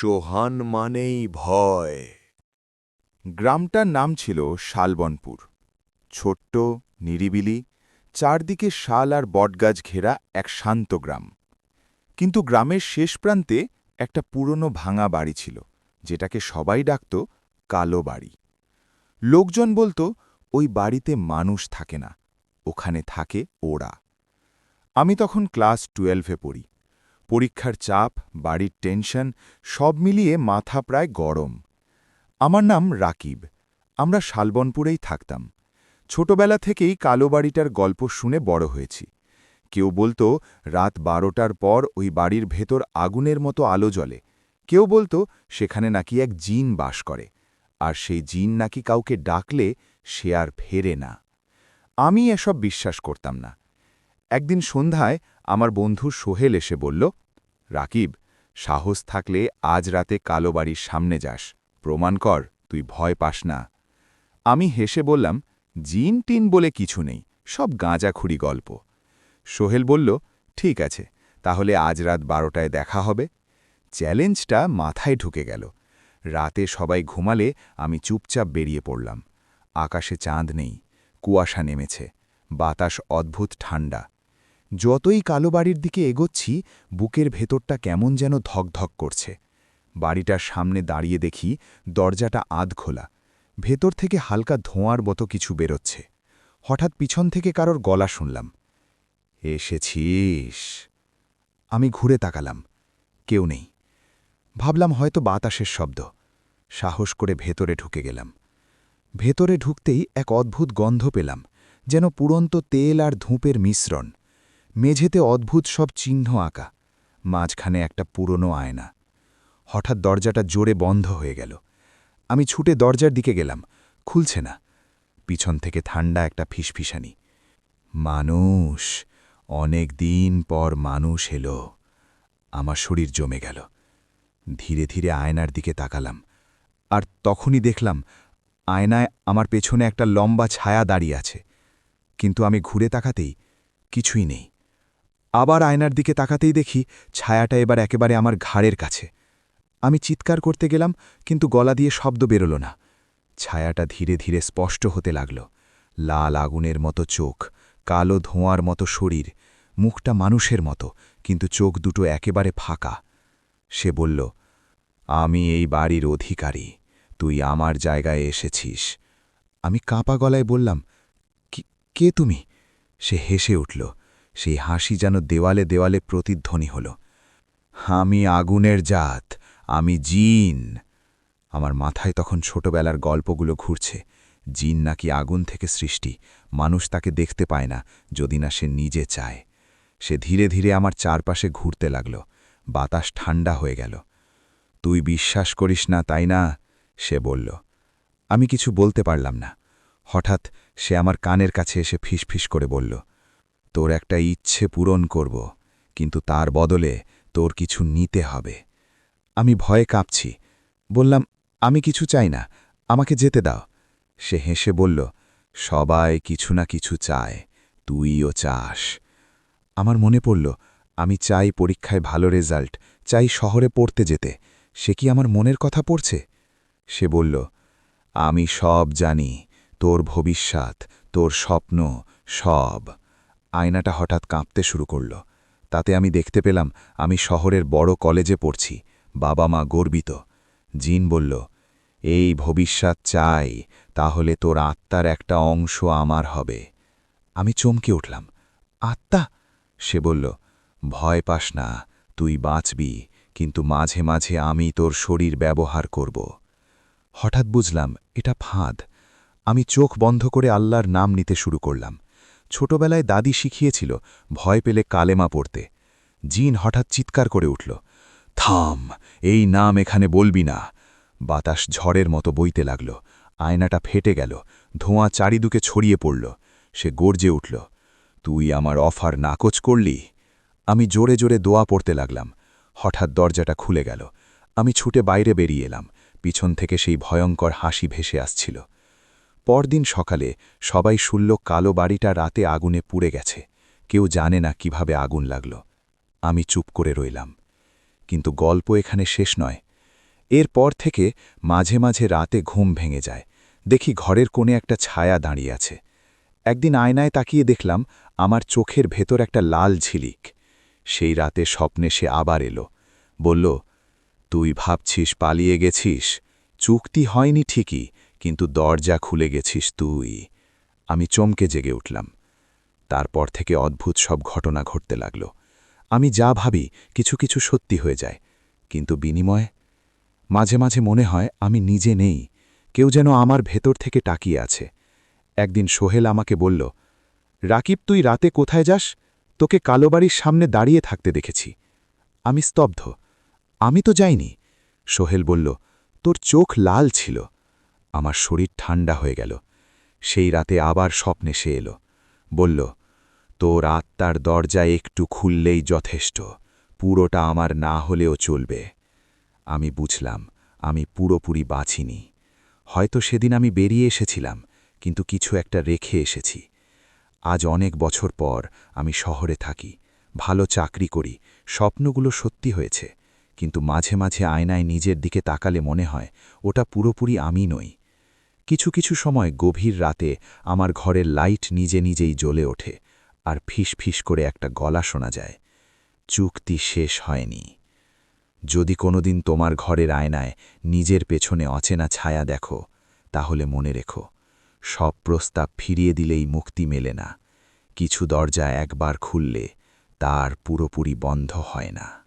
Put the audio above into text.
সোহান মানেই ভয়। গ্রামটার নাম ছিল শালবনপুর। ছোট্ট, নিরিবিলি, চারদিকে শাল আর বটগাছ ঘেরা এক শান্ত গ্রাম। কিন্তু গ্রামের শেষ প্রান্তে একটা পুরনো ভাঙা বাড়ি ছিল, যেটাকে সবাই ডাকত কালো বাড়ি। লোকজন বলতো, ওই বাড়িতে মানুষ থাকে না, ওখানে থাকে ওরা। আমি তখন ক্লাস টুয়েলভে পড়ি। পরীক্ষার চাপ, বাড়ির টেনশন, সব মিলিয়ে মাথা প্রায় গরম। আমার নাম রাকিব। আমরা শালবনপুরেই থাকতাম। ছোটবেলা থেকেই কালো বাড়িটার গল্প শুনে বড় হয়েছি। কেউ বলতো, রাত বারোটার পর ওই বাড়ির ভেতর আগুনের মতো আলো জ্বলে। কেউ বলতো, সেখানে নাকি এক জিন বাস করে। আর সেই জিন নাকি কাউকে ডাকলে সে আর ফেরে না। আমি এসব বিশ্বাস করতাম না। একদিন সন্ধ্যায় আমার বন্ধু সোহেল এসে বলল, রাকিব, সাহস থাকলে আজ রাতে কালো বাড়ির সামনে যাস। প্রমাণ কর, তুই ভয় পাস না। আমি হেসে বললাম, জিন টিন বলে কিছু নেই, সব গাঁজাখুরি গল্প। সোহেল বলল, ঠিক আছে, তাহলে আজ রাত বারোটায় দেখা হবে। চ্যালেঞ্জটা মাথায় ঢুকে গেল। রাতে সবাই ঘুমালে আমি চুপচাপ বেরিয়ে পড়লাম। আকাশে চাঁদ নেই, কুয়াশা নেমেছে, বাতাস অদ্ভুত ঠান্ডা। যতই কালো বাড়ির দিকে এগোচ্ছি, বুকের ভেতরটা কেমন যেন ধকধক করছে। বাড়িটার সামনে দাঁড়িয়ে দেখি দরজাটা আধ খোলা ভেতর থেকে হালকা ধোঁয়ার মতো কিছু বেরোচ্ছে। হঠাৎ পিছন থেকে কারোর গলা শুনলাম। এসেছিস? আমি ঘুরে তাকালাম। কেউ নেই। ভাবলাম হয়তো বাতাসের শব্দ। সাহস করে ভেতরে ঢুকে গেলাম। ভেতরে ঢুকতেই এক অদ্ভুত গন্ধ পেলাম, যেন পুরন্ত তেল আর ধূপের মিশ্রণ। মেঝেতে অদ্ভুত সব চিহ্ন আঁকা, মাঝখানে একটা পুরনো আয়না। হঠাৎ দরজাটা জোরে বন্ধ হয়ে গেল। আমি ছুটে দরজার দিকে গেলাম, খুলছে না। পিছন থেকে ঠান্ডা একটা ফিসফিসানি। মানুষ, অনেক দিন পর মানুষ এলো। আমার শরীর জমে গেল। ধীরে ধীরে আয়নার দিকে তাকালাম। আর তখনই দেখলাম, আয়নায় আমার পেছনে একটা লম্বা ছায়া দাঁড়িয়ে আছে। কিন্তু আমি ঘুরে তাকাতেই কিছুই নেই। আবার আয়নার দিকে তাকাতেই দেখি ছায়াটা এবার একেবারে আমার ঘাড়ের কাছে। আমি চিৎকার করতে গেলাম, কিন্তু গলা দিয়ে শব্দ বেরোল না। ছায়াটা ধীরে ধীরে স্পষ্ট হতে লাগল। লাল আগুনের মতো চোখ, কালো ধোঁয়ার মতো শরীর, মুখটা মানুষের মতো, কিন্তু চোখ দুটো একেবারে ফাঁকা। সে বলল, আমি এই বাড়ির অধিকারী, তুই আমার জায়গায় এসেছিস। আমি কাঁপা গলায় বললাম, "কি- তুমি? সে হেসে উঠল সেই হাসি যেন দেওয়ালে দেওয়ালে প্রতিধ্বনি হল। আমি আগুনের জাত, আমি জিন। আমার মাথায় তখন ছোটবেলার গল্পগুলো ঘুরছে। জিন নাকি আগুন থেকে সৃষ্টি, মানুষ তাকে দেখতে পায় না, যদি না সে নিজে চায়। সে ধীরে ধীরে আমার চারপাশে ঘুরতে লাগল, বাতাস ঠান্ডা হয়ে গেল। তুই বিশ্বাস করিস না, তাই না? সে বলল। আমি কিছু বলতে পারলাম না। হঠাৎ সে আমার কানের কাছে এসে ফিসফিস করে বলল তোর একটা ইচ্ছে পূরণ করব, কিন্তু তার বদলে তোর কিছু নিতে হবে। আমি ভয়ে কাঁপছি। বললাম, আমি কিছু চাই না, আমাকে যেতে দাও। সে হেসে বলল, সবাই কিছু না কিছু চায়, তুইও চাস। আমার মনে পড়ল, আমি চাই পরীক্ষায় ভালো রেজাল্ট, চাই শহরে পড়তে যেতে। সে কি আমার মনের কথা পড়ছে? সে বলল, আমি সব জানি, তোর ভবিষ্যৎ, তোর স্বপ্ন সব। আয়নাটা হঠাৎ কাঁপতে শুরু করল। তাতে আমি দেখতে পেলাম, আমি শহরের বড় কলেজে পড়ছি। বাবা মা গর্বিত। জিন বলল, এই ভবিষ্যৎ চাই, তাহলে তোর আত্মার একটা অংশ আমার হবে। আমি চমকে উঠলাম। আত্মা? সে বলল, ভয় পাস না, তুই বাঁচবি, কিন্তু মাঝে মাঝে আমি তোর শরীর ব্যবহার করব। হঠাৎ বুঝলাম, এটা ফাঁদ। আমি চোখ বন্ধ করে আল্লাহর নাম নিতে শুরু করলাম। ছোটবেলায় দাদি শিখিয়েছিল ভয় পেলে কালেমা পড়তে। জিন হঠাৎ চিৎকার করে উঠল, থাম, এই নাম এখানে বলবি না। বাতাস ঝড়ের মতো বইতে লাগল, আয়নাটা ফেটে গেল, ধোঁয়া চারিদিকে ছড়িয়ে পড়ল। সে গর্জে উঠল, তুই আমার অফার নাকচ করলি? আমি জোরে জোরে দোয়া পড়তে লাগলাম। হঠাৎ দরজাটা খুলে গেল। আমি ছুটে বাইরে বেরিয়ে এলাম। পিছন থেকে সেই ভয়ঙ্কর হাসি ভেসে আসছিল। পরদিন সকালে সবাই শুনল কালো বাড়িটা রাতে আগুনে পুড়ে গেছে। কেউ জানে না কীভাবে আগুন লাগল। আমি চুপ করে রইলাম। কিন্তু গল্প এখানে শেষ নয়। এরপর থেকে মাঝে মাঝে রাতে ঘুম ভেঙে যায়। দেখি ঘরের কোণে একটা ছায়া দাঁড়িয়ে আছে। একদিন আয়নায় তাকিয়ে দেখলাম আমার চোখের ভেতর একটা লাল ঝিলিক। সেই রাতে স্বপ্নে সে আবার এলো। বলল, তুই ভাবছিস পালিয়ে গেছিস? চুক্তি হয়নি ঠিকই কিন্তু দরজা খুলে গেছিস তুই। আমি চমকে জেগে উঠলাম। তারপর থেকে অদ্ভুত সব ঘটনা ঘটতে লাগল। আমি যা ভাবি, কিছু কিছু সত্যি হয়ে যায়। কিন্তু বিনিময়ে, মাঝে মাঝে মনে হয় আমি নিজে নেই। কেউ যেন আমার ভেতর থেকে টাকিয়ে আছে। একদিন সোহেল আমাকে বলল, রাকিব, তুই রাতে কোথায় যাস? তোকে কালোবাড়ির সামনে দাঁড়িয়ে থাকতে দেখেছি। আমি স্তব্ধ। আমি তো যাইনি। সোহেল বলল, তোর চোখ লাল ছিল। আমার শরীর ঠান্ডা হয়ে গেল। সেই রাতে আবার স্বপ্নে সে এলো। বলল, তোর আত্মার দরজা একটু খুললেই যথেষ্ট। পুরোটা আমার না হলেও চলবে আমি বুঝলাম, আমি পুরোপুরি বাঁচিনি। হয়তো সেদিন আমি বেরিয়ে এসেছিলাম, কিন্তু কিছু একটা রেখে এসেছি। আজ অনেক বছর পর আমি শহরে থাকি, ভালো চাকরি করি, স্বপ্নগুলো সত্যি হয়েছে, কিন্তু মাঝে মাঝে আয়নায় নিজের দিকে তাকালে মনে হয়, ওটা পুরোপুরি আমি নই। কিছু কিছু সময় গভীর রাতে আমার ঘরের লাইট নিজে নিজেই জ্বলে ওঠে আর ফিস ফিস করে একটা গলা শোনা যায়। চুক্তি শেষ হয়নি। যদি কোনোদিন তোমার ঘরের আয়নায় নিজের পেছনে অচেনা ছায়া দেখো, তাহলে মনে রেখো, সব প্রস্তাব ফিরিয়ে দিলেই মুক্তি মেলে না। কিছু দরজা একবার খুললে তার পুরোপুরি বন্ধ হয় না।